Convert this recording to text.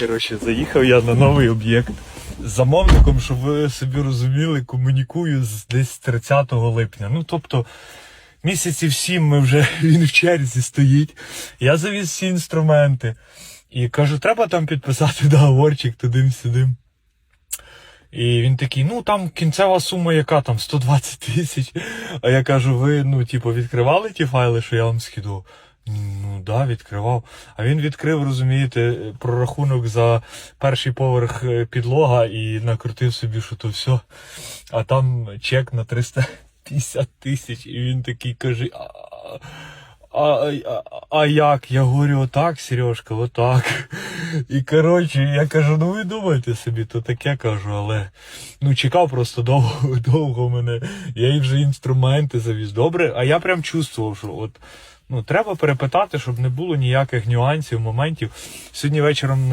Коротше, заїхав я на новий об'єкт. З замовником, щоб ви собі розуміли, комунікую з десь 30 липня. Ну, тобто, місяців сім ми вже він в черзі стоїть. Я завіз всі інструменти. І кажу, треба там підписати договорчик туди-сюди. І він такий, ну там кінцева сума яка там 120 тисяч. А я кажу, ви ну, типу, відкривали ті файли, що я вам скидував? Ну да, відкривав. А він відкрив, розумієте, прорахунок за перший поверх е, підлога і накрутив собі, що то все. А там чек на 350 тисяч. І він такий каже. А, а, а, а як? Я говорю, отак, Сережка, отак. І коротше, я кажу, ну ви думайте собі, то таке кажу, але ну чекав просто довго, довго мене. Я їй вже інструменти завіз. Добре, а я прям чувствував, що от. Ну, треба перепитати, щоб не було ніяких нюансів, моментів. Сьогодні вечором